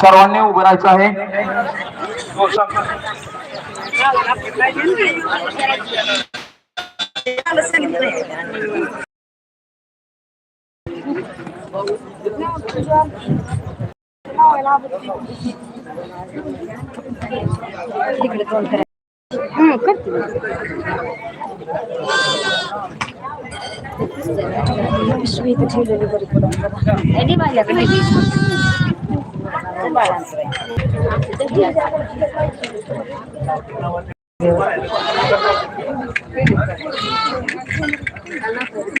सर्वांनी उभं राहायचं आहे. Ik wil het ook graag. Hoe goed is het? Ik heb het niet zo schreven te zien. Ik heb het niet het niet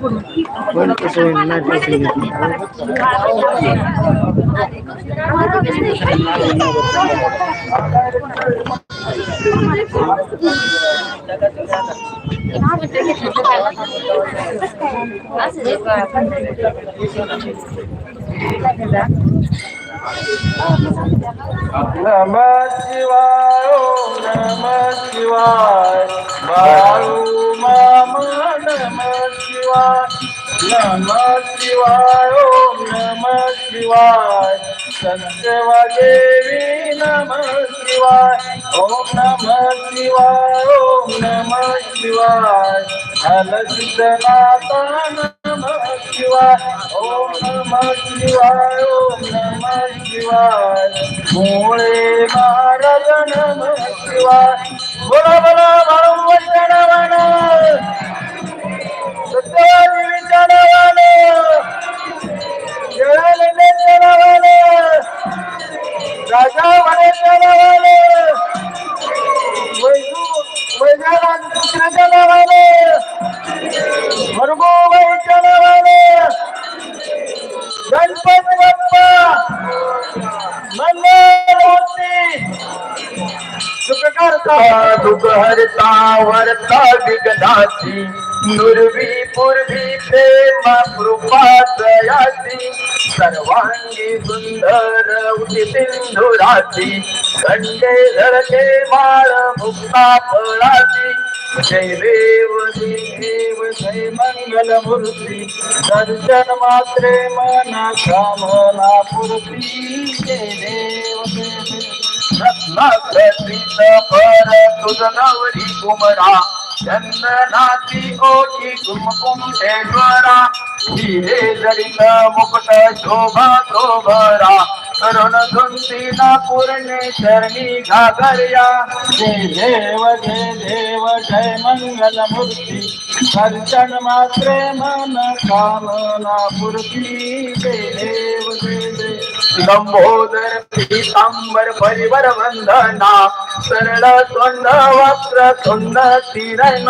Bueno, pues Gracias. नम शिवाय. ओम नम शिवाय बाळू मामा नम शिवाय नम शिवाय ओम नम शिवाय संतवा देवी नम शिवाय ओम नम शिवाय ओम नम शिवाय हलसिद्धनाथा Namah Shivaya, Om Namah Shivaya, Om Namah Shivaya. Mule Maharaj Namah Shivaya. Bola bola bola. सुखकर्ता दुःख हरता वरता विघ्नाची पूर्वी प्रेम कृपा दयाची. सर्वांगी सुंदर सिंधुराची खंडे धरते माळ मुक्ता फळाची. जय देव देव जय मंगल मूर्ती. दर्शन मात्रे मना कामना पूर्ती. जय देव देव. पर तुझ नवरी कुमरा. चंदनाची ओटी कुमकुंठेश्वरा हिरे जडित मुकुट शोभा शोभरा. करुण धुंतीना पूर्णे चरणी घागर्या. जय देव जय देव जय मंगल मूर्ती. दर्शन मात्रे मन कामना पूर्ती. जय देव जय देव लंबोदर पीतांबर परिवर वंदना सरळ स्वंद वस्त्र सुंद तिरण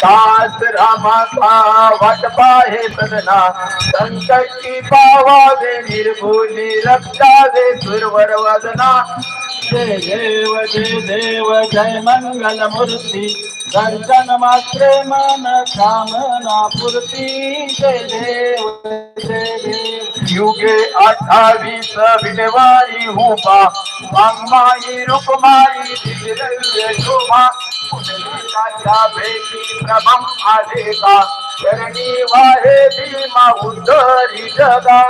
दास रामाचा वाट पाहे सदना संकटी पावावे निर्भुनी रक्षावे सुरवर वदना. जय देव जय देव जय मंगल मूर्ती दर्शन मात्रे मन कामना पूर्ती जय देव जय देव. युगे अठावीस विधवारी हुपा। वाङ्मायी रुक्मायी दिव्य शोभा। पुंडलिकाच्या भेटी प्रभम आलेका चरणी वाहे भीमा उद्धरी जगा।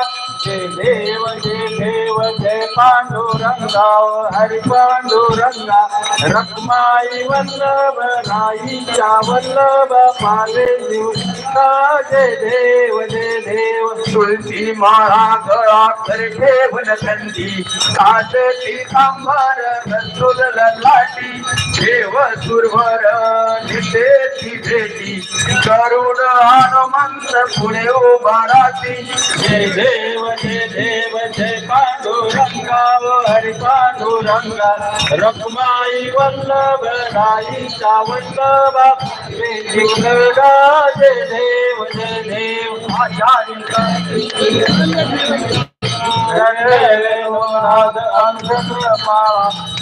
जय देव जय देव जय पांडुरंगा हरी पांडुरंगा. रक्माई वल्लभ राईच्या वल्लभ पाले जीवका जय देव जय देव. तुळशी माळा गळा करके वनकंदी काशती सांभार गंधुल लाटी देव सुरवर निषेधी भेटी करुण हनुमंत पुढे उभा राहती जय देव जय देव जय पांडुरंग हरि पांडुरंगा रखमाई वल्लभ राईचा वल्लभा वेंगुर्गा जय देव जय देव आचार्य.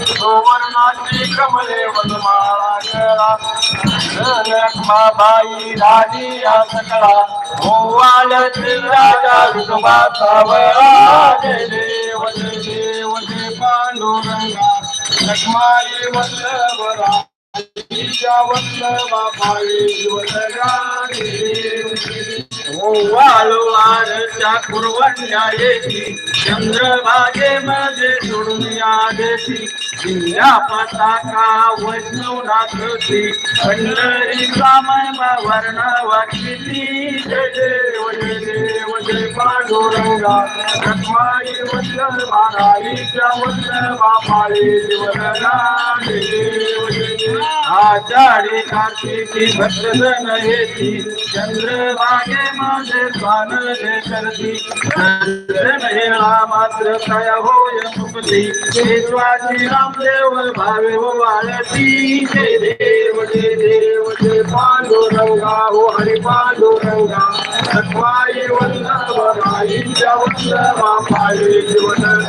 सुवर्णाची कमले वनमाळा गळा बाई राजी या सकळा ओवाळ राजा विठोबा सावळा जय देव जय देव जय पांडुरंगा लक्ष्माई वल्लभरा वल्लभा पाळी येती चंद्रभागे मध्ये सोडून या देती दिल्या पताका वैष्णवनाथी पंढरी कामय वर्ण किती जय देव जय देव जय पांडुरंगा. रखमाई वल्लभ बाराईच्या वल्लभा पाळी जीवनगा जय देव जय देव आषाढी कार्तिकी भक्तजन येती. चंद्रभागे माझे स्वान जे करती. चंद्रन हेळा मात्र काय होय मुक्ती. राम देव भावे हो वाळती. जय देव जय देव जय पांडुरंगा. हो हरी पांडुरंगा. सत्वाई वल्लभ वंदवा पाळी जीवन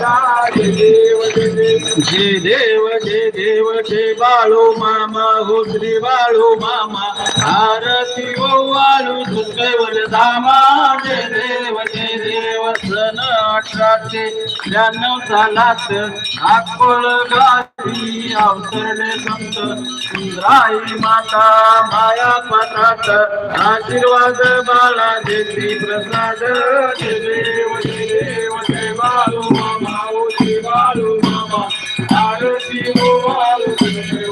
जय देव जय देव. जय देव जय देव जय बाळू मामा. हो श्री बाळू मामा. आरती हो वाळू दुर्गैवर धामा. जय देव जय देव सन अठराशे त्र्याण्णव सालात अकोळ गावी अवतरले संत. इंद्राई माता माया पतात आशीर्वाद बाला देती प्रसाद जय देव जय देव जय बाळू मामा ओ श्री बाळू मामा. आरती ओ देव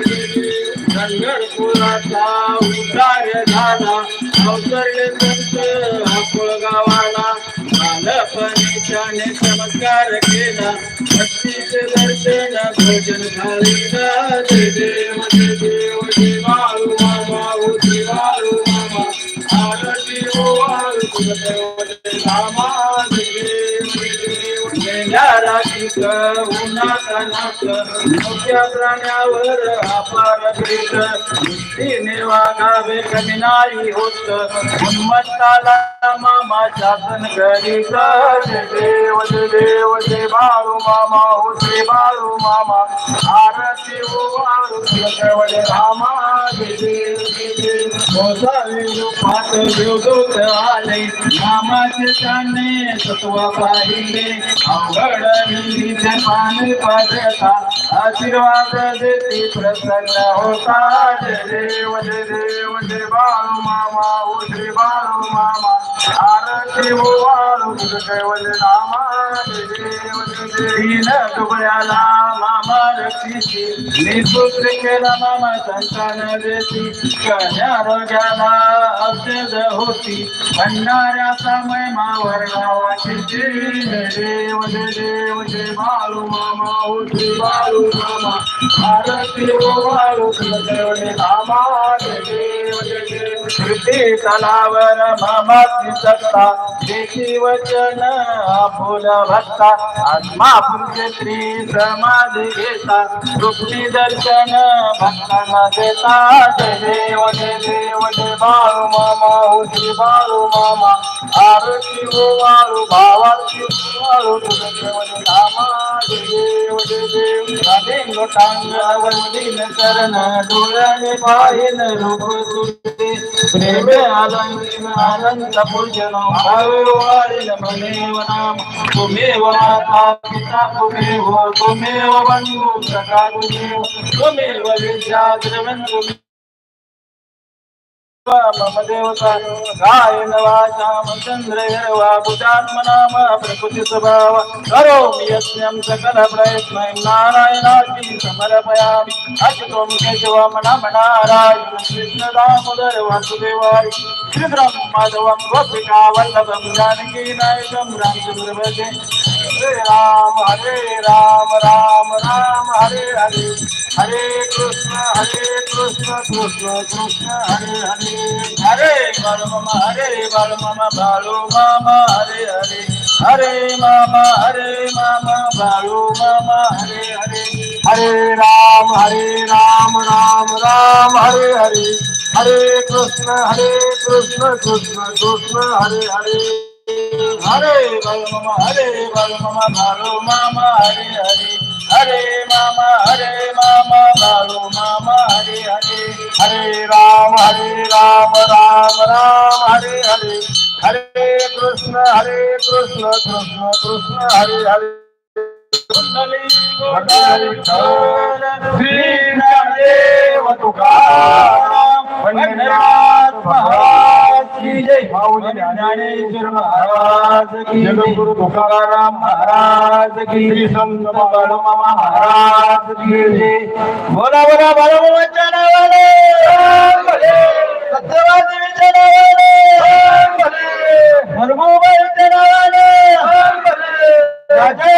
जय देव. पंढरपुराचा उद्धार झाला. अवतरले संत अकोळ गावाला. बालपणीच्याने चमत्कार केला. भक्तीचे दर्शन भोजन झाले जय देव जय देव देवाळू मामा ओ श्री मामा. आरती ओ वाळू तुझं रामा उन्हाचा नाक मोठ्या प्राण्यावर अपार प्रेत नुसतीने वागावे कमी नाही होत. उन्मत्ताला मामा शासन घरी देव जय देव जय बाळू मामा हो बाळू मामा आरती ओ वाळू जय रामा रूपात देवदूत आले मामाचे त्याने तत्व पाहिले अवघड विधीचे पान पाजता आशीर्वाद देते प्रसन्न होता जय देव जय देव जय बाळू मामा ओ श्री बाळू मामा. आरती ओ वाळू जय रामा देव दीन दुबळ्याला मामा रक्षिती केला मामा संतान देती कन्या रोग्याला औषध होती भंडाऱ्याचा महिमा वर्णावाची देव देव जय बाळू मामा ओ बाळू मामा आरती ओ बाळू जय रामा देव देव तलावर मामाची सत्ता देशी वचन आपुल भक्ता आत्मा पुरुष श्री समाधी घेता. रुक्मी दर्शन भक्तांना देता. जय देव जय देव जय बाळू मामा हो ओ बाळू मामा. आरती ओ वाळू भावाची वाळू तुझं केवळ नामा जय देव जय देव राधे लोटांग वंदीन चरण डोळ्याने पाहिन रूप तुझे प्रेम आनंद आनंद पूजन वाळीन मनेव नाम तुम्हेव माता पिता तुम्हेव तुम्हेव बंधू सखा तुम्हेव तुम्हेव विद्या द्रवण मम देवता गायन वाचाम चंद्र हिरवा बुधात्मनाम प्रकृती स्वभाव करोमि यज्ञं सकल प्रयत्न नारायणाची समर्पयामि अच्युतं केशवं नम नारायण कृष्ण दामोदर वासुदेवाय श्रीधरं माधवं गोपिका वल्लभं जानकी नायकं रामचंद्र हरे राम हरे राम राम राम हरे हरे. हरे कृष्ण हरे कृष्ण कृष्ण कृष्ण हरे हरे. हरे बाल मामा हरे बाल मामा बालू मामा हरे हरे. हरे मामा हरे मामा बालू मामा हरे हरे. हरे राम हरे राम राम राम हरे हरे. हरे कृष्ण हरे कृष्ण कृष्ण कृष्ण हरे हरे. हरे बल मामा हरे बल मामा मामा हरे हरे। हरे मामा हरे मामा बालो मामा हरे हरे। हरे राम हरे राम राम राम हरे हरे। हरे कृष्ण हरे कृष्ण कृष्ण कृष्ण हरे हरे। श्री ज्ञानदेव तुकाराम पंढरीनाथ महाराज। महाराज की जगद्गुरु तुकाराम महाराज की श्री संत महाराज की जय. बोला बोला बाळूमामाच्या नावाने. सत्यवादी नावाने. हनुमाबाईच्या नावाने. राजे